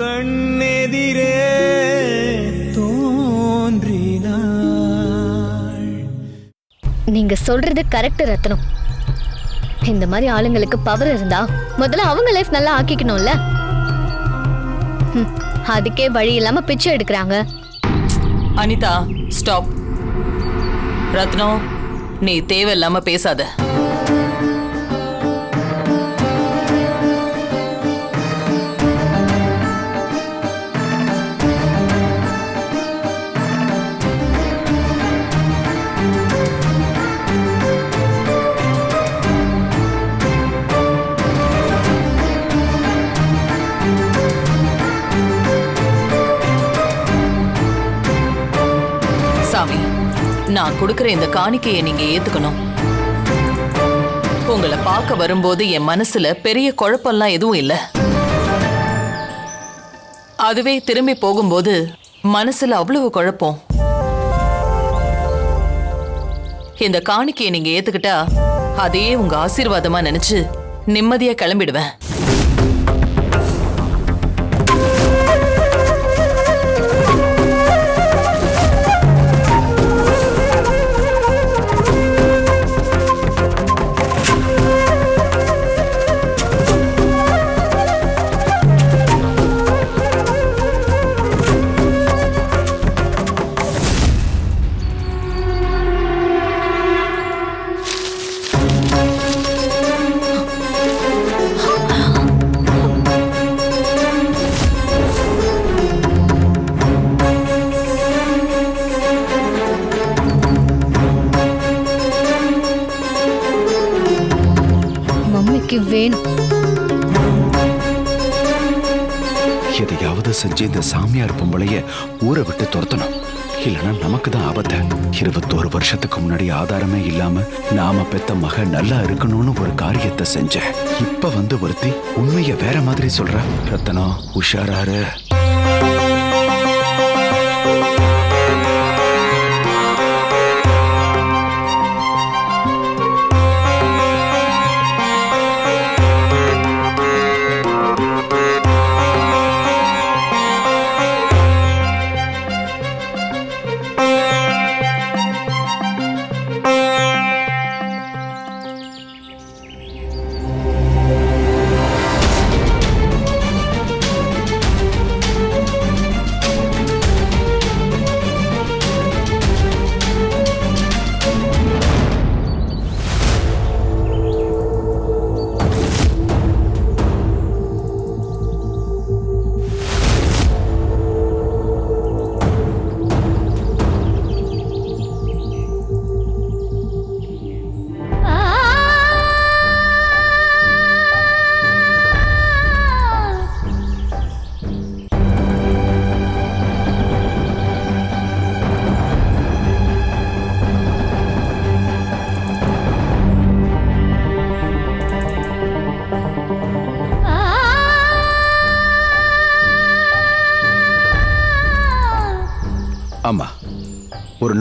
கண்ணெதிரே தோன்றினாள். நீங்க சொல்றது கரெக்ட் ரத்னம். இந்த மாதிரி ஆளுங்களுக்கு பவர் இருந்தா முதல்ல அவங்க லைஃப் நல்லா ஆக்கிக்கணும்ல. அதுக்கே வழி இல்லாம பிச்சை எடுக்கிறாங்க. அனிதா ஸ்டாப் ரத்னம் நீ தேவையில்லாம பேசாத. நான் கொடுக்கிற இந்த காணிக்கையை நீங்க ஏத்துக்கணும். உங்களை பார்க்க வரும்போது என் மனசுல பெரிய குழப்பம்லாம் எதுவும் இல்ல. அதுவே திரும்பி போகும்போது மனசுல அவ்வளவு குழப்பம். இந்த காணிக்கையை நீங்க ஏத்துக்கிட்டா அதையே உங்க ஆசீர்வாதமா நினைச்சு நிம்மதியா கிளம்பிடுவேன். இந்த பொம்பளைய ஊரை விட்டு துரத்தணும். இல்லைன்னா நமக்கு தான் ஆபத்து. இருபத்தோரு வருஷத்துக்கு முன்னாடி ஆதாரமே இல்லாம நாம பெத்த மக நல்லா இருக்கணும்னு ஒரு காரியத்தை செஞ்சேன் இப்ப வந்து ஒருத்தி உண்மைய வேற மாதிரி சொல்ற. ரத்தனம் உஷாராரு.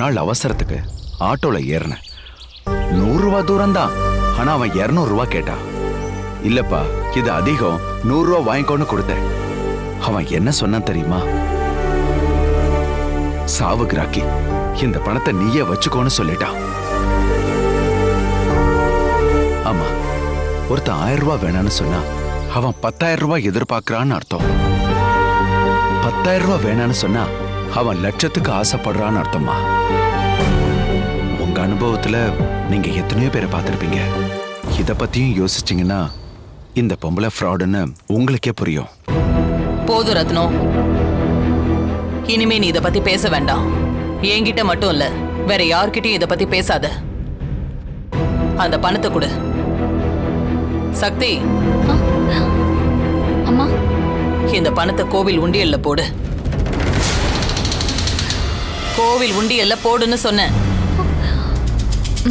நாள் அவசரத்துக்கு ஆட்டோல ஏறினேன். நூறுரூவா தூரம் தான் ஆனா அவன் இரநூறுவா கேட்டான். இல்லப்பா இது அதிகம். நூறுரூவா வாங்கிக்கோன்னு கொடுத்தேன். அவன் என்ன சொன்னான் தெரியுமா? சாவு கிராக்கி இந்த பணத்தை நீயே வச்சுக்கோன்னு சொல்லிட்டான். ஆமா ஒருத்தன் ஆயிரம் ரூபாய் வேணான்னு சொன்னா அவன் பத்தாயிரம் ரூபாய் எதிர்பார்க்கறான்னு அர்த்தம். பத்தாயிரம் ரூபாய் வேணான்னு சொன்னா அவன் லட்சத்துக்கு ஆசைப்படுறான்னு அர்த்தமா? உங்க அனுபவத்துல நீங்க எத்தனையோ பேரை பார்த்திருப்பீங்க. இத பத்தியும் யோசிச்சீங்கன்னா இந்த பொம்பளை ஃப்ராடுன்னு உங்களுக்கே புரியும். போதும் ரத்னம் இனிமே நீ இத பத்தி பேச வேண்டாம். என்கிட்ட மட்டும் இல்ல வேற யார்கிட்டயும் இத பத்தி பேசாத. அந்த பணத்தை கொடு. சக்தி. அம்மா. இந்த பணத்தை கோவில் உண்டியல்ல போடு. கோவில் உண்டியல்ல போடுன்னு சொன்னேன்.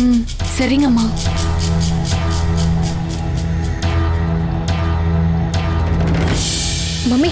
ம் சரிங்கம்மா. மம்மி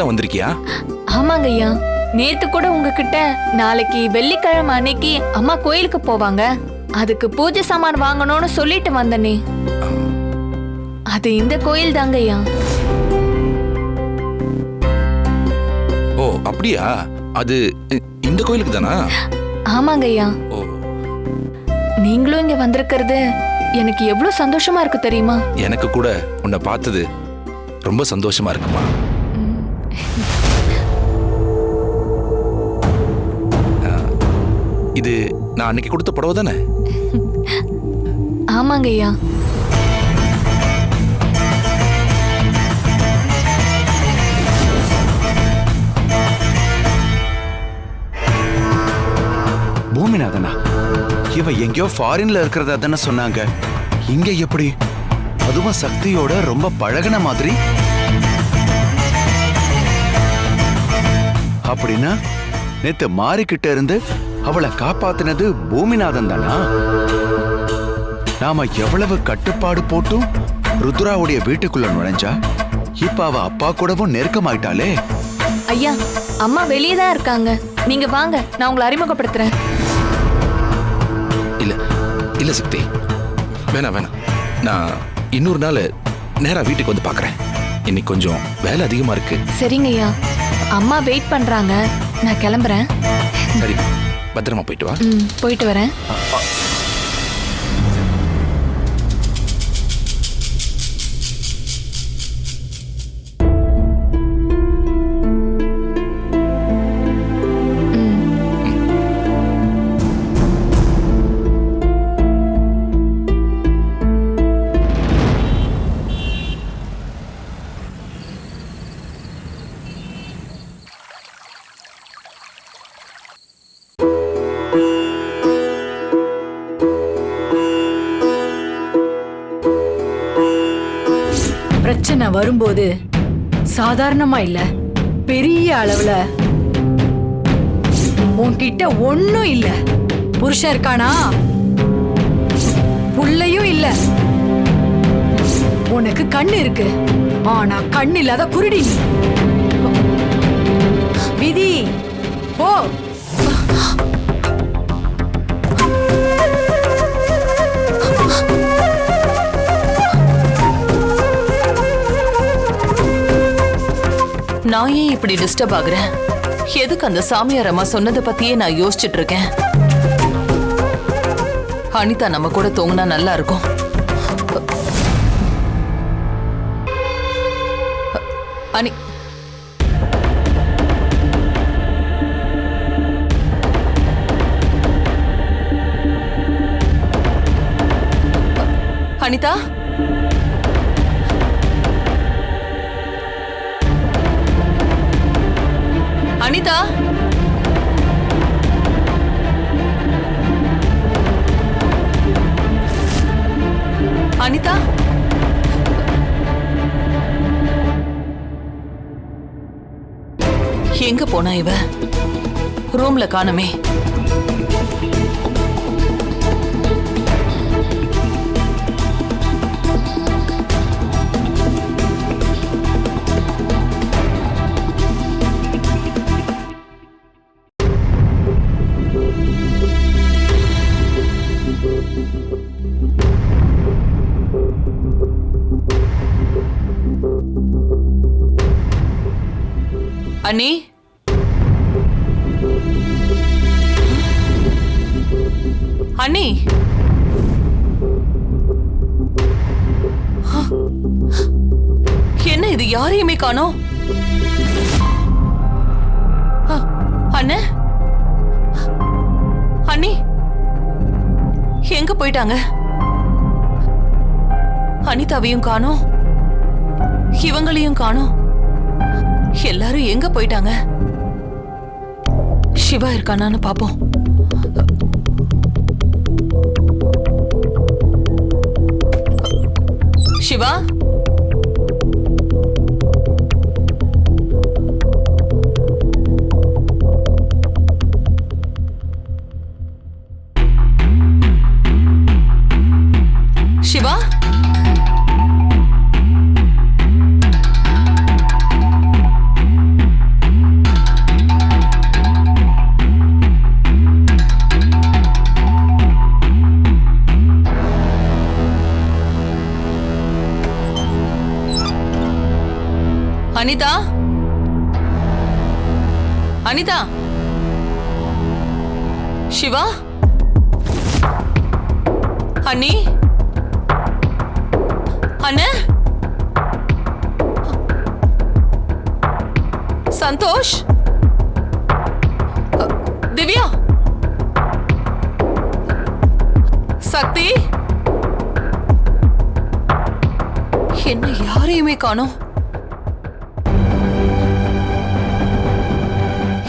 தான் வந்திருக்கியா? ஆமாங்க ஐயா. நேத்து கூட உங்ககிட்ட நாளைக்கு வெள்ளிக்கிழமை அன்னைக்கு அம்மா கோயிலுக்கு போவாங்க. அதுக்கு பூஜை சாமான் வாங்கணும்னு சொல்லிட்டு வந்தனே. அது இந்த கோயில் தாங்க ஐயா. ஓ அப்படியா? அது இந்த கோயிலுக்கு தானா? ஆமாங்க ஐயா. ஓ. நீங்களும் இங்க வந்திருக்கிறது எனக்கு எவ்வளவு சந்தோஷமா இருக்கு தெரியுமா? எனக்கு கூட உன்னை பார்த்தது ரொம்ப சந்தோஷமா இருக்குமா? இது நான் அன்னைக்கு கொடுத்த புடவை தானே? ஆமாங்க ஐயா. பூமிநாதனா? இவ எங்கேயோ ஃபாரின்ல இருக்கிறதா தானே சொன்னாங்க. இங்க எப்படி? அதுவும் சக்தியோட ரொம்ப பழகுன மாதிரி. அப்படின்னா நேத்து மாறிக்கிட்ட இருந்து அவளை காப்பாத்தினது பூமிநாதன் தானா? நாம எவ்வளவு கட்டுப்பாடு போட்டும் ருத்ராவுடைய வீட்டுக்குள்ள நுழைஞ்சா? இப்ப அவ அப்பா கூடவும் நெருக்கமாயிட்டாளே. ஐயா அம்மா வெளியே தான் இருக்காங்க. நீங்க வாங்க நான் உங்களை அறிமுகப்படுத்துறேன். இல்ல இல்ல சக்தி வேணாம் வேணாம். நான் இன்னொரு நாள் நேரா வீட்டுக்கு வந்து பார்க்கறேன் இன்னைக்கு கொஞ்சம் வேலை அதிகமா இருக்கு. சரிங்க ஐயா. அம்மா வெயிட் பண்றாங்க. நான் கிளம்புறேன். சரி. பத்திரமா போயிட்டு வா. போயிட்டு வரேன். நான் வரும்போது சாதாரணமா இல்ல. பெரிய அளவுல. உன்கிட்ட ஒண்ணும் இல்ல. புருஷன் இருக்கானா? புள்ளையும் இல்ல. உனக்கு கண்ணு இருக்கு. ஆனா கண் இல்லாத குருடி விதி போ. நான் ஏன் இப்படி டிஸ்டர்ப் ஆகுறேன்? எதுக்கு அந்த சாமியார் அம்மா சொன்னதை பத்தியே நான் யோசிச்சுட்டு இருக்கேன். அனிதா நம்ம கூட தூங்கினா நல்லா இருக்கும். அனி அனிதா? அனிதா அனிதா எங்க போனா இவ? ரூம்ல காணுமே. அண்ணி? அண்ணி? என்ன இது? யாரையுமே காணோம்? அண்ணே? அண்ணி? எங்க போயிட்டாங்க? அனிதாவையும் காணோம். இவங்களையும் காணோம். எல்லாரும் எங்க போயிட்டாங்க? சிவா இருக்கானான்னு பாப்போம். சிவா? சிவா சிவா? அண்ணி? அண்ணே? சந்தோஷ்? திவ்யா? சக்தி? என்ன யாரையுமே காணோம்.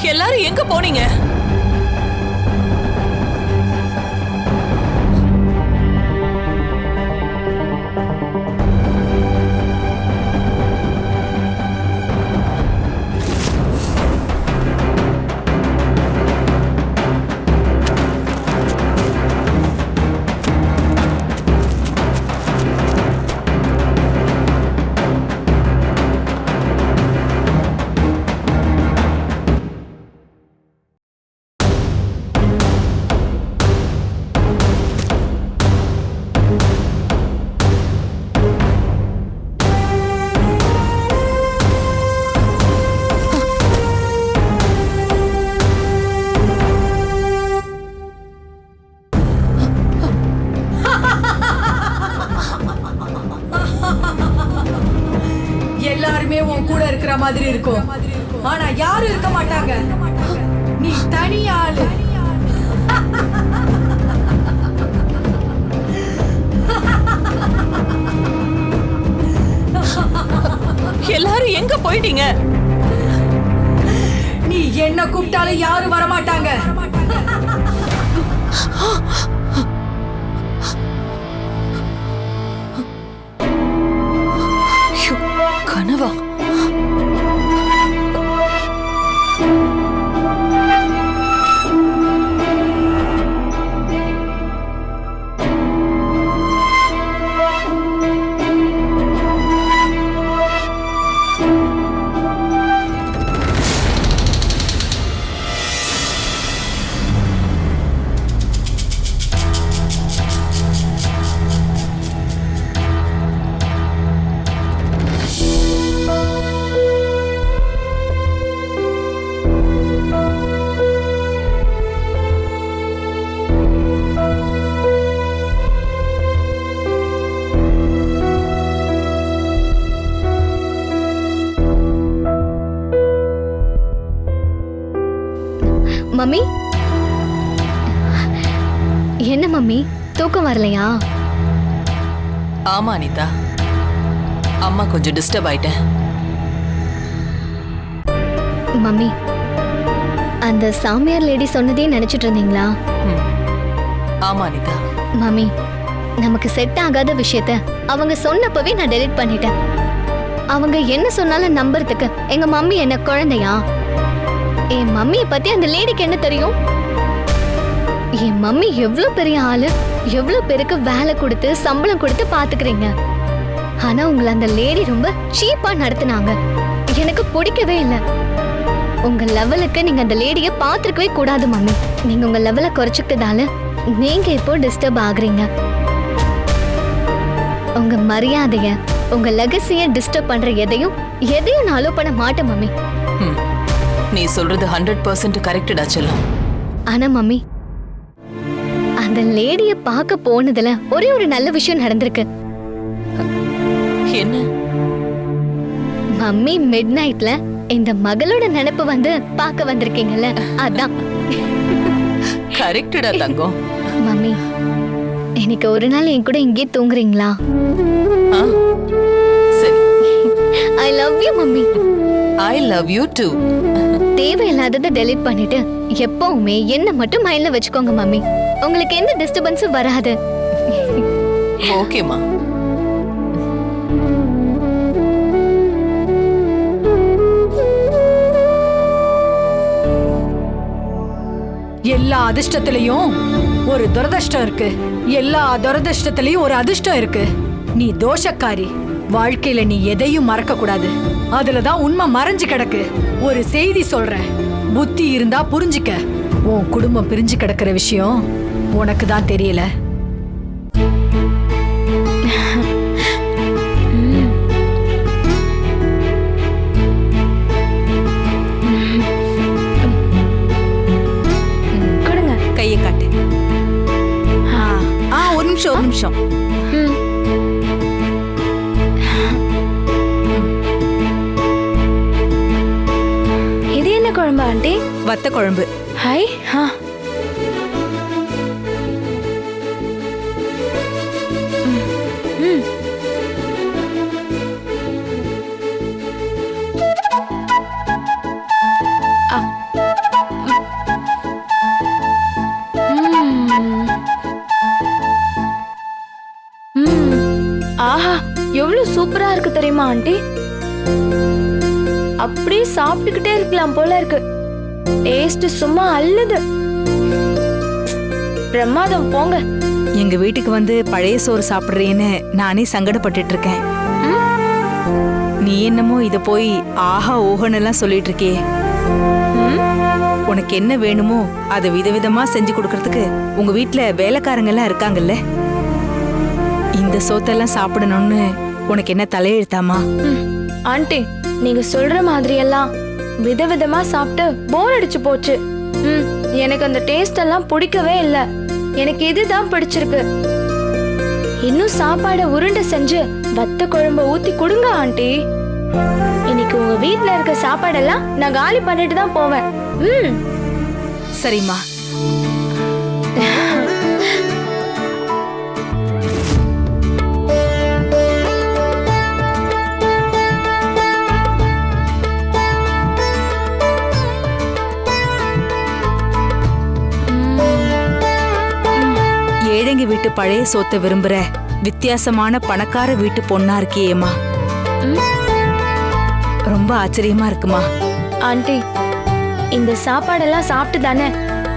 எல்லாரும் எங்க போனீங்க? என்ன கூப்பிட்டாலும் யாரும் வர வரலையா ஆமா அனிதா. அம்மா கொஞ்சம் டிஸ்டர்ப் ஆயிட்டேன். மம்மி அந்த சாமியார் லேடி சொன்னதே நினைச்சிட்டு இருந்தீங்களா. ஆமா அனிதா. மம்மி நமக்கு செட் ஆகாத விஷயத்த அவங்க சொன்னப்பவே நான் டெலீட் பண்ணிட்டேன். அவங்க என்ன சொன்னாலும் நம்புறதுக்கு எங்க மம்மி என்ன குழந்தையா? என் மம்மியை பத்தி அந்த லேடிக்கு என்ன தெரியும்? என் மம்மி எவ்வளவு பெரிய ஆளு? எவ்வளவு பேருக்கு வேலை கொடுத்து சம்பளம் கொடுத்து பாத்துக்கிறீங்க? ஆனா உங்களை அந்த லேடி ரொம்ப சீப்பா நடத்துனாங்க. எனக்கு பிடிக்கவே இல்லை. உங்க லெவலுக்கு நீங்க அந்த லேடிய பாத்துருக்கவே கூடாது மம்மி. நீங்க உங்க லெவலை குறைச்சுக்கிட்டதால நீங்க இப்போ டிஸ்டர்ப் ஆகுறீங்க. உங்க மரியாதைய உங்க லெகசிய டிஸ்டர்ப் பண்ற எதையும் எதையும் நான் அலோ பண்ண மாட்டேன் மம்மி. நீ சொல்றது ஹண்ட்ரட் பர்சன்ட் கரெக்டடா செல்லம். ஆனா மம்மி அந்த லேடிய பார்க்க போனதுல ஒரே ஒரு நல்ல விஷயம் நடந்திருக்கு. என்ன? மம்மி மிட் நைட்ல இந்த மகளோட நினைப்பு வந்து பார்க்க வந்திருக்கீங்கல்ல அதான். கரெக்டடா தங்கம். மம்மி இன்னைக்கு ஒரு நாள் என் கூட இங்கே தூங்குறீங்களா? I love you mummy. I love you too தேவையில்லாததை delete பண்ணிட்டு எப்பவுமே என்ன மட்டும் மைண்ட்ல வச்சுக்கோங்க மம்மி. உங்களுக்கு எந்த டிஸ்டர்பன்ஸும் வராது. ஓகேம்மா. எல்லா அதிர்ஷ்டத்திலையும் ஒரு துரதிர்ஷ்டம் இருக்கு. எல்லா துரதிர்ஷ்டத்திலையும் ஒரு அதிர்ஷ்டம் இருக்கு. நீ தோஷக்காரி. வாழ்க்கையில நீ எதையும் மறக்க கூடாது அதுலதான் உண்மை மறைஞ்சு கிடக்கு. ஒரு செய்தி சொல்றேன். புத்தி இருந்தா புரிஞ்சுக்க. உன் குடும்பம் பிரிஞ்சு கிடக்கிற விஷயம் உனக்கு தான் தெரியல. கொடுங்க. கையை காட்டு. ஆ ஒரு நிமிஷம் ஒரு நிமிஷம். இது என்ன குழம்பு ஆண்டி? வத்த குழம்பு. ஆஹா எவ்வளவு சூப்பரா இருக்கு தெரியுமா ஆண்டி? அப்படியே சாப்பிட்டுக்கிட்டே இருக்கலாம் போல இருக்கு. டேஸ்ட் சும்மா அல்லுது பிரமாதம் போங்க. எங்க வீட்டுக்கு வந்து பழைய சோறு சாப்பிடுறேன்னு நானே சங்கடப்பட்டுட்டு இருக்கேன் நீ என்னமோ இத போய் ஆஹா ஓஹன்னு எல்லாம் சொல்லிட்டு இருக்கியே உனக்கு என்ன வேணுமோ அதை விதவிதமா செஞ்சு கொடுக்கறதுக்கு உங்க வீட்டுல வேலைக்காரங்க எல்லாம் இருக்காங்கல்ல? இந்த சோத்தெல்லாம் சாப்பிடணும்னு உனக்கு என்ன தலையெழுத்தாமா? ம். ஆண்டி நீங்க சொல்ற மாதிரி எல்லாம் விதவிதமா சாப்பிட்டு போர் அடிச்சு போச்சு. ம் எனக்கு அந்த டேஸ்ட் எல்லாம் பிடிக்கவே இல்ல. எனக்கு இதுதான் பிடிச்சிருக்கு. இன்னும் சாப்பாடை உருண்டை செஞ்சு வத்த குழம்ப ஊத்தி கொடுங்க ஆண்டி. இன்னைக்கு உங்க வீட்ல இருக்க சாப்பாடெல்லாம் நான் காலி பண்ணிட்டு தான் போவேன். ம். சரிம்மா. ஏழைங்க வீட்டு பழைய சோத்தை விரும்புற வித்தியாசமான பணக்கார வீட்டு பொண்ணா இருக்கியேம்மா. ரொம்ப ஆச்சரியமா இருக்குமா? ஆண்டி இந்த சாப்பாடெல்லாம் சாப்பிட்டு தானே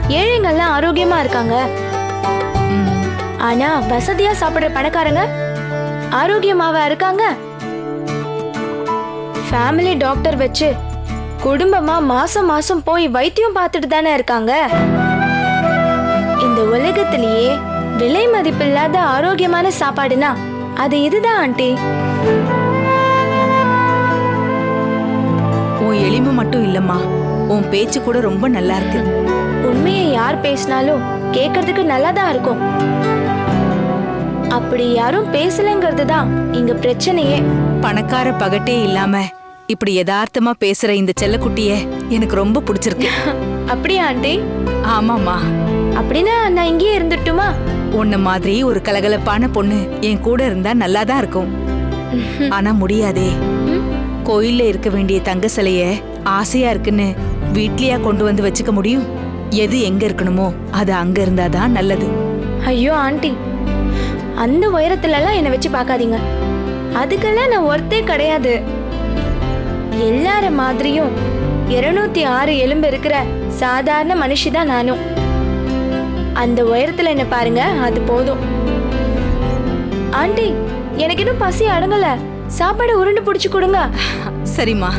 ஏழைங்கள்லாம் ஆரோக்கியமா இருக்காங்க. ஆனா வசதியா சாப்பிடுற பணக்காரங்க ஆரோக்கியமாவா இருக்காங்க? ஃபேமிலி டாக்டர் வச்சு குடும்பமா மாசம் மாசம் போய் வைத்தியம் பார்த்துட்டு தானே இருக்காங்க. இந்த உலகத்திலேயே விலை மதிப்பில்லாத ஆரோக்கியமான சாப்பாடுனா அது இதுதான் ஆண்டி? உன் எளிமை மட்டும் இல்லம்மா. உன் பேச்சு கூட ரொம்ப நல்லா இருக்கு. உண்மையை யார் பேசினாலும் கேட்கறதுக்கு நல்லா தான் இருக்கும். அப்படி யாரும் பேசலங்கிறது தான் இங்க பிரச்சனையே. பணக்கார பகட்டே இல்லாம இப்படி யதார்த்தமா பேசுற இந்த செல்லக்குட்டிய எனக்கு ரொம்ப பிடிச்சிருக்கு. அப்படியா ஆண்டி? ஆமாம்மா. அப்படின்னா நான் இங்கேயே இருந்துட்டுமா? உன்ன மாதிரி ஒரு கலகலப்பான பொண்ணு என் கூட இருந்தா நல்லா தான் இருக்கும். ஆனா முடியாதே. கோயில்ல இருக்க வேண்டிய தங்க சிலைய ஆசையா இருக்குன்னு வீட்லயா கொண்டு வந்து வச்சுக்க முடியும்? எது எங்க இருக்கணுமோ அது அங்க இருந்தாதான் நல்லது. ஐயோ ஆண்டி. அந்த உயரத்துலலாம் என்னை வச்சு பார்க்காதீங்க. அதுக்கெல்லாம் நான் ஒருத்தே கிடையாது. எல்லார மாதிரியும் இருநூத்தி ஆறு எலும்பு இருக்கிற சாதாரண மனுஷி தான் நானும். அந்த உயரத்துல என்ன பாருங்க அது போதும். ஆண்டி எனக்கு இன்னும் பசி அடங்கலை. சாப்பாடு உருண்டு பிடிச்சு கொடுங்க. சரிம்மா.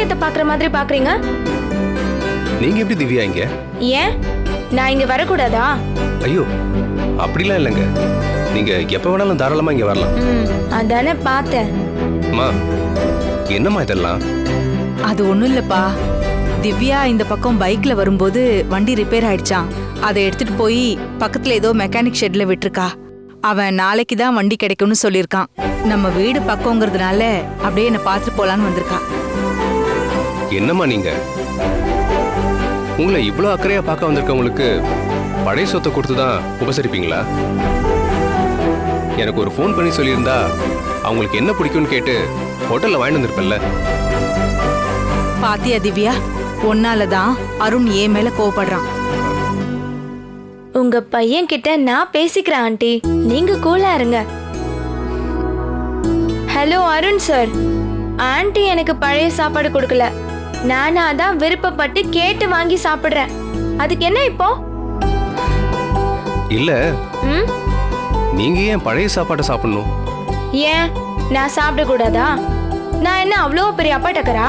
அதிசயத்தை பாக்குற மாதிரி பாக்குறீங்க நீங்க எப்படி திவ்யா இங்க? ஏன்? நான் இங்க வரக்கூடாதா? ஐயோ அப்படிலாம் இல்லைங்க. நீங்க எப்ப வேணாலும் தாராளமா இங்க வரலாம். ம் அதானே பார்த்தேன். அம்மா என்னம்மா இதெல்லாம்? அது ஒண்ணும் இல்லப்பா. திவ்யா இந்த பக்கம் பைக்ல வரும்போது வண்டி ரிப்பேர் ஆயிடுச்சான் அதை எடுத்துட்டு போய் பக்கத்துல ஏதோ மெக்கானிக் ஷெட்ல விட்டுருக்கா. அவன் நாளைக்கு தான் வண்டி கிடைக்கும்னு சொல்லியிருக்கான். நம்ம வீடு பக்கங்கிறதுனால அப்படியே என்னை பார்த்துட்டு போலான்னு வந்திருக்கா. என்னம்மா நீங்க? உங்களை இவ்வளோ அக்கறையா பார்க்க வந்திருக்கவங்களுக்கு பழைய சொத்தை கொடுத்து தான் உபசரிப்பீங்களா? எனக்கு ஒரு ஃபோன் பண்ணி சொல்லியிருந்தா அவங்களுக்கு என்ன பிடிக்கும்னு கேட்டு ஹோட்டல்ல வாங்கிட்டு வந்திருப்பேன்ல. பாத்தியா திவ்யா? ஒன்னால தான் அருண் ஏன் மேல கோவப்படுறான்? உங்க பையன் கிட்ட நான் பேசிக்கிறேன் ஆண்டி. நீங்க கூலா இருங்க. ஹலோ அருண் சார் ஆண்டி எனக்கு பழைய சாப்பாடு கொடுக்கல. நானா தான் விருப்பப்பட்டு கேட்டு வாங்கி சாப்பிடுறேன். அதுக்கு என்ன இப்போ? இல்ல. நீங்க ஏன் பழைய சாப்பாட்டை சாப்பிடணும்? ஏன்? நான் சாப்பிடக்கூடாதா? நான் என்ன அவ்வளோ பெரிய அப்பாட்டக்கரா?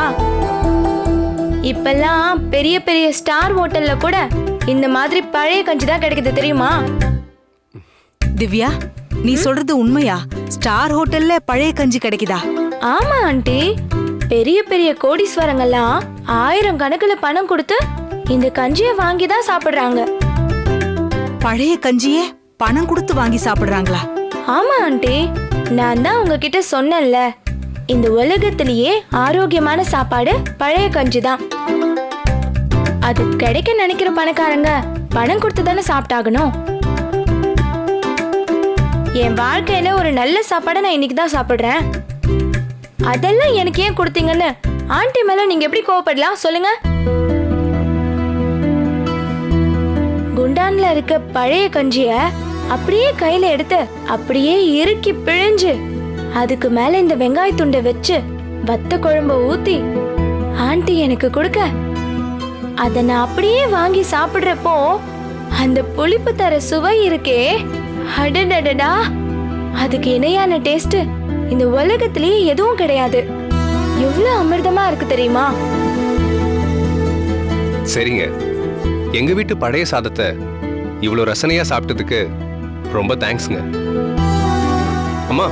இப்பெல்லாம் பெரிய பெரிய ஸ்டார் ஹோட்டல்ல கூட இந்த மாதிரி பழைய கஞ்சி தான் கிடைக்குது தெரியுமா? திவ்யா நீ சொல்றது உண்மையா? ஸ்டார் ஹோட்டல்ல பழைய கஞ்சி கிடைக்குதா? ஆமா ஆண்டி. பெரிய பெரிய கோடீஸ்வரங்கெல்லாம் ஆயிரம் கணக்குல பணம் கொடுத்து இந்த கஞ்சியை வாங்கி தான் சாப்பிடுறாங்க. பழைய கஞ்சியே பணம் கொடுத்து வாங்கி சாப்பிடுறாங்களா? ஆமா ஆண்டி. நான் தான் உங்ககிட்ட சொன்னேன்ல இந்த உலகத்திலேயே ஆரோக்கியமான சாப்பாடு பழைய கஞ்சி தான். அது கிடைக்க நினைக்கிற பணக்காரங்க பணம் கொடுத்து தானே சாப்பிட்டாகணும். என் வாழ்க்கையில ஒரு நல்ல சாப்பாடை நான் இன்னைக்கு தான் சாப்பிடுறேன். அதெல்லாம் எனக்கு ஏன் கொடுத்தீங்கன்னு? ஆண்டி மேல நீங்க எப்படி கோவப்படலாம்? சொல்லுங்க. குண்டான்ல இருக்க பழைய கஞ்சிய அப்படியே கையில எடுத்து அப்படியே இறுக்கி பிழிஞ்சு அதுக்கு மேல இந்த வெங்காய துண்டை வச்சு வத்த குழம்ப ஊத்தி ஆண்டி எனக்கு கொடுக்க அத நான் அப்படியே வாங்கி சாப்பிடுறப்போ அந்த புளிப்பு தர சுவை இருக்கே. அடடடா அதுக்கு இணையான டேஸ்ட் இந்த உலகத்திலேயே எதுவும் கிடையாது. எவ்வளவு அமிர்தமா இருக்கு தெரியுமா? சரிங்க. எங்க வீட்டு பழைய சாதத்தை இவ்வளோ ரசனையா சாப்பிட்டதுக்கு ரொம்ப தேங்க்ஸ்ங்க அம்மா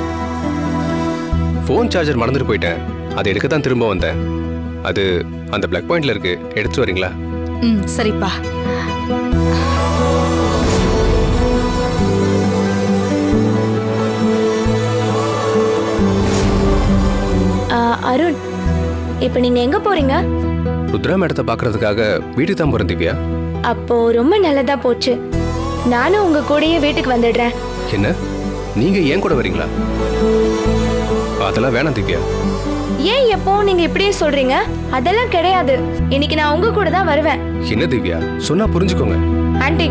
ஃபோன் சார்ஜர் மறந்துட்டு போயிட்டேன். அதை எடுக்க தான் திரும்ப வந்தேன். அது அந்த பிளக் பாயிண்ட்ல இருக்கு. எடுத்து வரீங்களா? ம் சரிப்பா. அருண் இப்போ நீங்க எங்க போறீங்க? ருத்ரா மேடத்தை பார்க்கறதுக்காக வீட்டுக்கு தான் போறேன் திவ்யா அப்போ ரொம்ப நல்லதா போச்சு. நானும் உங்க கூடயே வீட்டுக்கு வந்துடுறேன். என்ன? நீங்க ஏன் கூட வரீங்களா? அதெல்லாம் வேணாம் திவ்யா. ஏன் எப்பவும் நீங்க இப்படியே சொல்றீங்க? அதெல்லாம் கிடையாது. இன்னைக்கு நான் உங்க கூட தான் வருவேன். என்ன திவ்யா? சொன்னா புரிஞ்சுக்கோங்க. ஆண்டி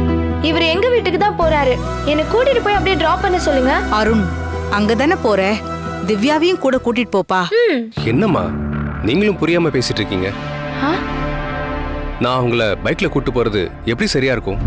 இவர் எங்க வீட்டுக்கு தான் போறாரு. என்னை கூட்டிட்டு போய் அப்படியே டிராப் பண்ண சொல்லுங்க. அருண் அங்கதானே போற? திவ்யாவையும் கூட கூட்டிட்டு போப்பா. ம். என்னம்மா? நீங்களும் புரியாம பேசிட்டு இருக்கீங்க. நான் உங்களை பைக்ல கூட்டு போறது எப்படி சரியா இருக்கும்?